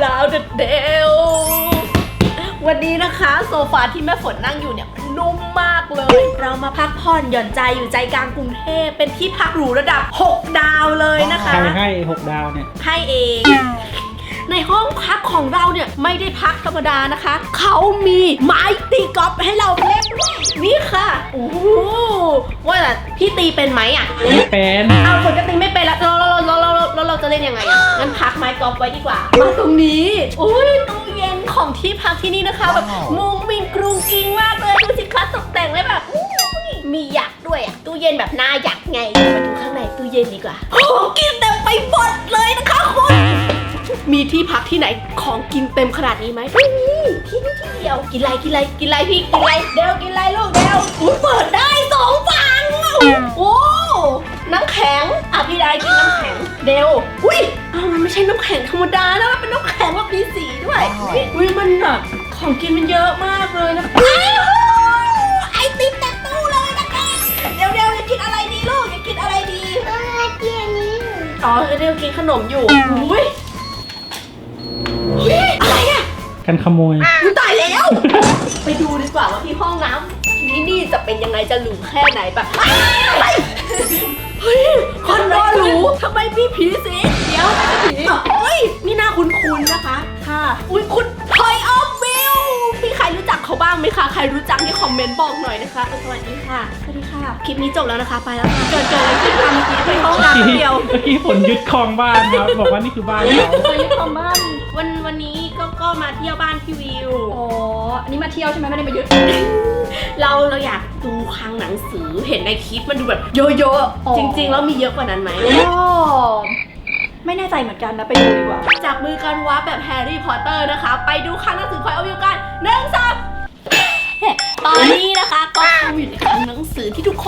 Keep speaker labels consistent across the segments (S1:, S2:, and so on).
S1: แล้วเดววันนี้นะคะโซฟาที่แม่ฝนนั่งอยู่เนี่ยมันนุ่มมากเลย เรามาพักผ่อนหย่อนใจอยู่ใจกลางกรุงเทพเป็นที่พักหรูระดับ 6 ดาวเลยนะคะ
S2: ใครให้หกดาวเนี่ย
S1: ให้เอง ในห้องพักของเราเนี่ยไม่ได้พักธรรมดานะคะ เขามีไม้ตีกอล์ฟให้เราเล่นด้วยนี่ค่ะโอ้โหว่าแต่พี่ตีเป็นไหมอะ
S2: ไม่เป็น
S1: เอาปกติไม่เป็นแล้วเรา เราเราเราเราเราจะเล่นยังไงอะงั้นพักไม้กอล์ฟไว้ดีกว่า มาตรงนี้ อุ้ยตู้เย็นของที่พักที่นี่นะคะแบบมุงมิงกรุงกริงมากเลยดูสิคะตกแต่งเลยแบบอุ้ยมีหยักษ์ด้วยอะตู้เย็นแบบหน้าหยักษ์ไงมาดูข้างในตู้เย็นดีกว่าของกินเต็มไปหมดเลยนะคะคุณมีที่พักที่ไหนของกินเต็มขนาดนี้ไหมไม่มีที่นี่ที่เดียวกินอะไรกินอะไรกินอะไรพี่กินอะไรเดวกินอะไรลูกเดวอุ้ยเปิดได้สองฝั่ง เดวอุ้ยอ้าวมันไม่ใช่น้ำแข็งธรรมดานะมันเป็นน้ำแข็งแบบมีสีด้วยอุ้ยมันแบบของกินมันเยอะมากเลยนะอ้าวไอติมเต็มตู้เลยนะคะเดี๋ยวเดี๋ยวจะกินอะไรดีลูกจะกินอะไรดี
S3: เออเกียร์นี้
S1: อ๋อเดี๋ยวกินขนมอยู่อุ้ยเฮ้ยอะไรอะ
S2: กันขโมย
S1: อุ๊ยตายแล้ว ไปดูดีกว่าว่าที่ห้องน้ำนี่นี่จะเป็นยังไงจะหรูแค่ไหนแบบอะไร เฮ้ยคอนโดหรูทำไมมีผีสิเดี๋ยวไม่ใช่ผีเฮ้ยนี่น่าคุ้นๆนะคะ ค่ะ อุ้ยคุณพอยออฟวิวมีใครรู้จักเขาบ้างไหมคะ ใครรู้จักนี่คอมเมนต์บอกหน่อยนะคะเออสวัสดีค่ะ สวัสดีค่ะ คลิปนี้จบแล้วนะคะ ไปแล้วค่ะ เกิดเกิดอะไรขึ้นคะเมื่อกี้ไปห้องน้ำแป๊บเดียว
S2: เมื่อกี้ฝนยึดคลองบ้านครับบอกว่านี่คือบ้านเขา
S1: ไปคอมบ้านวันวันนี้ก็ก็มาเที่ยวบ้านพี่วิว
S3: อ๋อ อันนี้มาเที่ยวใช่ไหมไม่ได้มายึด
S1: เราเราอยากดูคลังหนังสือเห็นในคลิปมันดูแบบเยอะ
S3: อ๋อ
S1: ๆจริงๆแล้วมีเยอะกว่านั้นไหม
S3: ก็ไม่แน่ใจเหมือนกันนะไปดูดีกว่า
S1: จับมือกันวับแบบแฮร์รี่พอตเตอร์นะคะ ไปดูคลังหนังสือคอยเอาวิวกันหนึ่งสองตอนนี้นะคะก็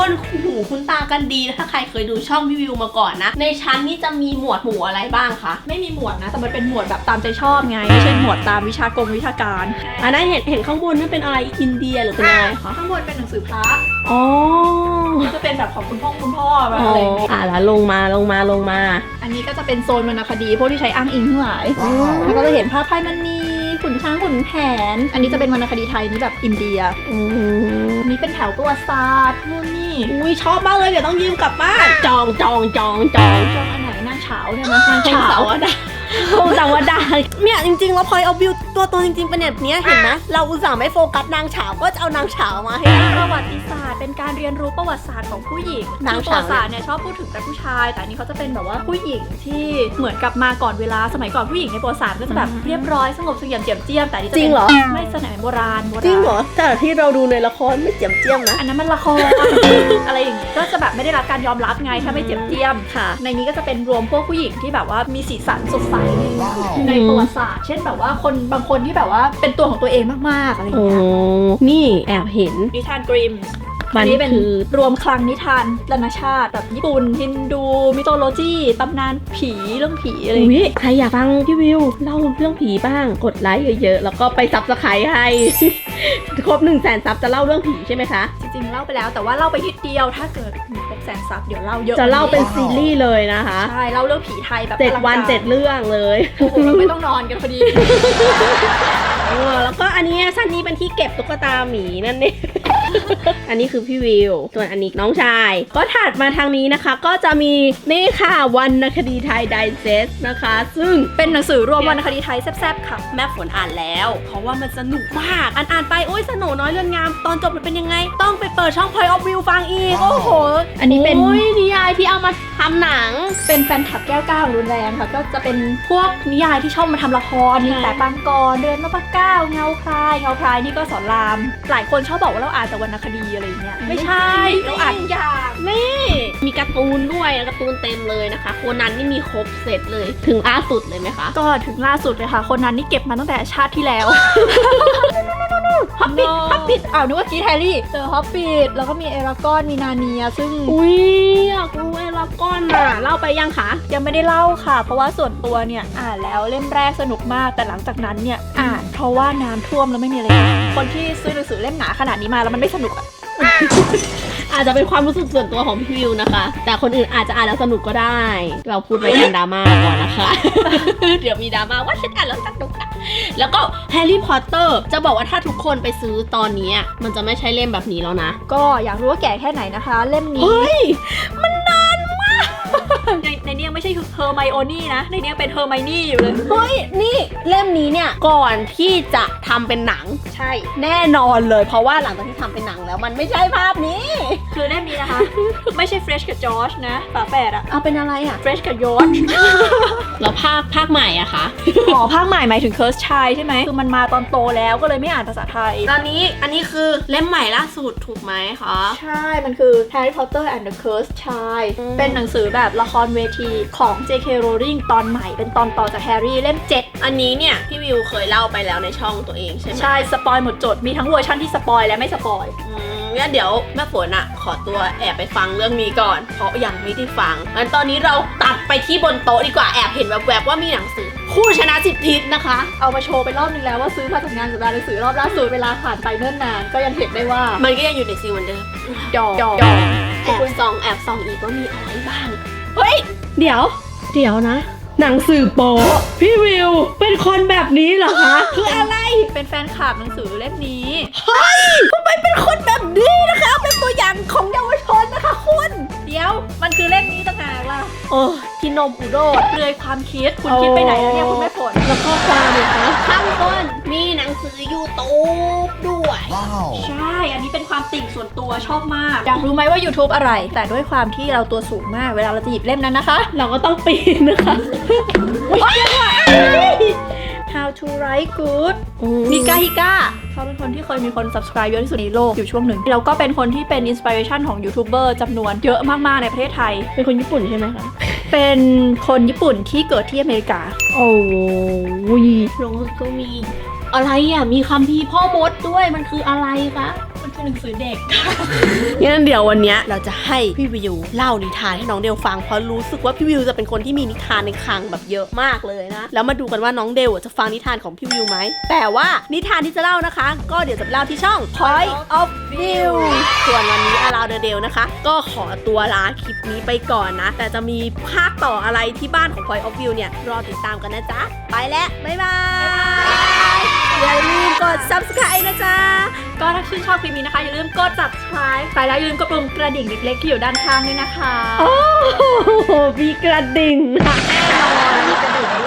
S1: คนคุ้นหูคุ้นตากันดีนะถ้าใครเคยดูช่องพี่วิวมาก่อนนะ ในชั้นนี้จะมีหมวดหมู่อะไรบ้างคะ
S3: ไม่มีหมวดนะ แต่มันเป็นหมวดแบบตามใจชอบไง ไม่ใช่หมวดตามวิชากรมวิชาการ
S1: อันนั้นเห็นเห็นข้างบนนั่นเป็นอะไรอินเดียหรือเป็นอะไรคะ
S3: ข้างบนเป็นหนังสือพระ
S1: อ๋อ
S3: จะเป็นแบบของคุณพ่อคุณพ่อแบบ
S1: อ๋อ
S3: อะไรอย่างเงี้ย
S1: อะแล้วลงมาลงมาลงมา
S3: อันนี้ก็จะเป็นโซนวรรณคดีพวกที่ใช้อ้างอิงทั้งหลายแล้วก็จะเห็นภาพไพ่มันมีขุนช้างขุนแผน อันนี้จะเป็นวรรณคดีไทยนี่แบบอินเดีย
S1: อืม
S3: อั นนี้เป็นแถวประวัติศาสตร์นู่นนี่
S1: อุ้ยชอบมากเลยเดี๋ยวต้องยืมกลับบ้านจองจองจองจอง
S3: ช่วงอันไหนนางเฉาเนี่ยนะนาง
S1: คง
S3: เฉา
S1: เสาร์ได้คงเสาร์ได้เนี่ยจริงๆแล้วพลอยเอาบิวตัวตนจริงๆเป็นแบบเนี้ยเห็นไหมเราอุตส่าห์ไม่โฟกัสนางเฉาก็จะเอานางเฉามาให้
S3: ประวัติศาสตร์เป็นการเรียนรู้ประวัติศาสตร์ของผู้หญิง
S1: นาง
S3: คือประ
S1: เฉา
S3: วัติศาสตร์เนี่ยชอบพูดถึงแต่ผู้ชาย แต่อันนี้เขาจะเป็นแบบว่าผู้หญิงที่เหมือนกับมาก่อนเวลาสมัยก่อนผู้หญิงในประวัติศาสตร์ก็จะแบบเรียบร้อยสงบเสงี่ยมเจียมเจียมแต่อันนี้จะ
S1: จริ
S3: เป็
S1: ง
S3: น
S1: เหรอ
S3: ไม่สมัยโบราณโบราณ
S1: จริงเหรอแต่ที่เราดูในละครไม่เจียมเจียมนะ
S3: อันนั้นมันละคร อะไรอย่างงี้ก็จะแบบไม่ได้รับการยอมรับไงถ้าไม่เจียมเจียม
S1: ค่ะ
S3: ในนี้ก็จะเป็นรวมพวกผู้หญิงที่แบบว่ามีสีสันสดใสในประวัติศาสตร์ เช่นแบบว่าคนบางคนที่แบบว่าเป็นตัวของตัวเองมากๆอะไรอย่าง
S1: โอ้
S3: เงี้ย
S1: นี่แอบเห็น
S3: นิทานกริม
S1: มั
S3: อั
S1: น
S3: นนี้เป็น
S1: คือ
S3: รวมคลังนิทานนานาชาติแบบญี่ปุ่นฮินดู มิโตโลจีตำนานผีเรื่องผีอะไรอย่าง
S1: อุ้
S3: เงี้ย
S1: ยใครอยากฟังพี่วิวเล่าเรื่องผีบ้าง กดไลค์เยอะๆ แล้วก็ไปซับสไครต์ให้ ครบหนึ่งแสนซับจะเล่าเรื่องผีใช่ไหมคะ
S3: จริงๆเล่าไปแล้วแต่ว่าเล่าไปทีเดียวถ้าเกิดมีครบแสนซับเดี๋ยวเล่าเยอะ
S1: จะเล่าเป็นซีรีส์เลยนะคะ
S3: ใช่เล่าเรื่องผีไทยแบบ
S1: เจ็ด
S3: อลัง
S1: วัน
S3: การ
S1: เจ็ดเรื่องเลย
S3: โอ้โหเราไม่ต้องนอนกันพอดี
S1: เออแล้วก็อันนี้ชั้นนี้เป็นที่เก็บตุ๊กตาหมีนั่นเอง อันนี้คือพี่วิว ส่วนอันนี้น้องชาย ก็ถัดมาทางนี้นะคะ ก็จะมีนี่ค่ะวรรณคดีไทยไดเซสนะคะ ซึ่ง
S3: เป็นหนังสือรวมวรรณคดีไทยแซ่บๆค่ะ
S1: แม่ฝนอ่านแล้ว เพราะว่ามันสนุกมากอ่านอ่านไปโอ้ยสนุกน้อยเรื่องงาม ตอนจบมันเป็นยังไง ต้องไปเปิดช่อง Point of View ฟังอีก โอ้โห
S3: อันนี้เป็น
S1: โอ้ยนิยายที่เอามาทำหนัง
S3: เป็นแฟนคลับแก้วก้าวรุนแรงค่ะ ก็จะเป็นพวกนิยายที่ชอบมาทำละครมี
S1: ค่ะ
S3: แต่ปังกรเดือนนพเก้าเงาพรายเงาพรายนี่ก็สอนราม หลายคนชอบบอกว่าเราอ่านแต่วรรณคดีอะไรอย่างเงี้ยไม่ใช่ เราอ่านทุกอย่าง
S1: นี่มีการ์ตูนด้วยการ์ตูนเต็มเลยนะคะ โคนันนี่มีครบเสร็จเลยถึงล่าสุดเลยไหมคะ
S3: ก็ถึงล่าสุดเลยค่ะคนนั้นนี่เก็บมาตั้งแต่ชาติที่แล้วฮอปปิดฮอปปิดอ้าวนึกว่ากีแฮร์รี่ เจอฮอปปิดแล้วก็มีเอรากอนมีนาเนียซึ่ง
S1: อุ้ยอยากรู้ไอ้ ละก้อนอะเล่าไปยังคะ
S3: ยังไม่ได้เล่าค่ะ เพราะว่าส่วนตัวเนี่ยอ่านแล้วเล่มแรกสนุกมาก แต่หลังจากนั้นเนี่ยอ่านเพราะว่าน้ำท่วมแล้วไม่มีอะไรอ่านคนที่ซื้อหนังสือเล่มหนาขนาดนี้มาแล้วมันไม่สนุกอะ
S1: อะอาจจะเป็นความรู้สึกส่วนตัวของพี่วิวนะคะ แต่คนอื่นอาจจะอ่านแล้วสนุกก็ได้ เราพูดไว้กันดราม่าก่อนนะคะ เดี๋ยวมีดราม่าว่าฉันอ่านแล้วสนุกอะแล้วก็แฮร์รี่พอตเตอร์จะบอกว่าถ้าทุกคนไปซื้อตอนนี้อะมันจะไม่ใช่เล่มแบบนี้แล้วนะ
S3: ก็อยากรู้ว่าแก่แค่ไหนนะคะ เล่มนี้
S1: เฮ้ย มันนานมาก
S3: ในในนี้ยังไม่ใช่เฮอร์ไมโอนี่นะ ในนี้ยังเป็นเฮอร์ไมนี่อยู่เลย
S1: เฮ้ย นี่เล่มนี้เนี่ย ก่อนที่จะทำเป็นหนัง
S3: ใช่
S1: แน่นอนเลย เพราะว่าหลังจากที่ทำเป็นหนังแล้ว มันไม่ใช่ภาพนี้
S3: คือเล่มนี้นะคะ ไม่ใช่เฟรชกับจอร์จนะฝาแฝดอะ
S1: เอาเป็นอะไรอะ
S3: เฟรชกับยอร์จ
S1: แล้วภาคภาคใหม่อะคะ
S3: อ๋อภาคใหม่หมายถึงเคิร์สชายใช่ไหม คือมันมาตอนโตแล้วก็เลยไม่อ่านภาษาไทย
S1: ตอนนี้อันนี้คือเล่มใหม่ล่าสุดถูกไหมคะ
S3: ใช่ มันคือ Harry Potter and the Cursed Child
S1: อืม
S3: เป็นหนังสือแบบละครเวทีของ J.K. Rowling ตอนใหม่เป็นตอนต่อจากแฮร์รี่เล่ม 7
S1: อันนี้เนี่ย พี่วิวเคยเล่าไปแล้วในช่องตัวเองใช่ไหม
S3: ใช่สปอยหมดจดมีทั้งเวอร์ชันที่สปอยและไม่สปอย
S1: อืมงั้นเดี๋ยวแม่ฝนอะขอตัวแอบไปฟังเรื่องนี้ก่อน เพราะยังไม่ได้ฟังงั้นตอนนี้เราตัดไปที่บนโต๊ะดีกว่าแอบเห็นแวบๆว่ามีหนังสือคู่ชนะสิบทิศนะคะ
S3: เอามาโชว์ไปรอบนึงแล้วว่าซื้อมาจากงานสัปดาห์หนังสือรอบล่าสุดเวลาผ่านไปเนิ่นนานก็ยังเห็นได้ว่า
S1: มันก็ยังอยู่ในซีลเหมือนเดิม
S3: ดอกดอก
S1: แอบส่องแอบส่องอีกว่ามีอะไรบ้าง เฮ้ย เดี๋ยว เดี๋ยวนะ หนังสือโป๊พี่วิว เป็นคนแบบนี้เหรอคะ คืออะไร
S3: เป็นแฟนคลับหนังสือเล่มนี้
S1: เฮ้ยทำไมเป็นคนแบบนี้นะคะ เป็นตัวอย่างของเยาวชนนะคะคุณ
S3: เดี๋ยว มันคือเล่มนี้ต่างหากล่ะ
S1: เออกินนมอุโดด
S3: เปลือยความคิด คุณคิดไปไหนแล้วเนี่ยคุณแม่ฝน
S1: แล้วข้อความเนี่ยคะข้างบน มีหนังสือยูทูบด้วย
S4: Wow.
S3: ใช่ อันนี้เป็นความติ่งส่วนตัวชอบมาก อยากรู้ไหมว่า YouTube อะไร แต่ด้วยความที่เราตัวสูงมาก เวลาเราจะหยิบเล่มนั้นนะคะ
S1: เราก็ต้องปีนนะคะ
S3: How to write good มิกาฮิกาเขาเป็นคนที่เคยมีคน subscribe เยอะที่สุดในโลกอยู่ช่วงหนึ่ง แล้วก็เป็นคนที่เป็นอินสปิเรชันของยูทูบเบอร์จำนวนเยอะมากๆในประเทศไทย
S1: เป็นคนญี่ปุ่นใช่ไหมคะ
S3: เป็นคนญี่ปุ่นที่เกิดที่อเมริกา
S1: โอ้ยลงก็มี อะไรอะ มีคำพีร์พ่อมดด้วยมันคืออะไรคะ
S3: มันคือหนังสือเด็ก
S1: งั้นเดี๋ยววันเนี้ยเราจะให้พี่วิวเล่านิทานให้น้องเดลฟังเพราะรู้สึกว่าพี่วิวจะเป็นคนที่มีนิทานในคลังแบบเยอะมากเลยนะ แล้วมาดูกันว่าน้องเดลจะฟังนิทานของพี่วิวไหม แต่ว่านิทานที่จะเล่านะคะ ก็เดี๋ยวจะไปเล่าที่ช่อง Point of View ส่วนวันนี้อาราเดเดลนะคะ ก็ขอตัวลาคลิปนี้ไปก่อนนะ แต่จะมีภาคต่ออะไรที่บ้านของ Point of View เนี่ยรอติดตามกันนะจ๊ะ ไปแล้วบ๊ายบาย อย่าลืมกด subscribe นะจ๊ะ
S3: ก็ถ้าชื่นชอบคลิปนี้นะคะ อย่าลืมกด subscribe ไปแล้วอย่าลืมกดปุ่มกระดิ่งเล็กๆที่อยู่ด้านข้างด้วยนะคะ
S1: โอ้โหมีกระดิ่ง
S3: แน่นอนมีกระดิ่งด้วย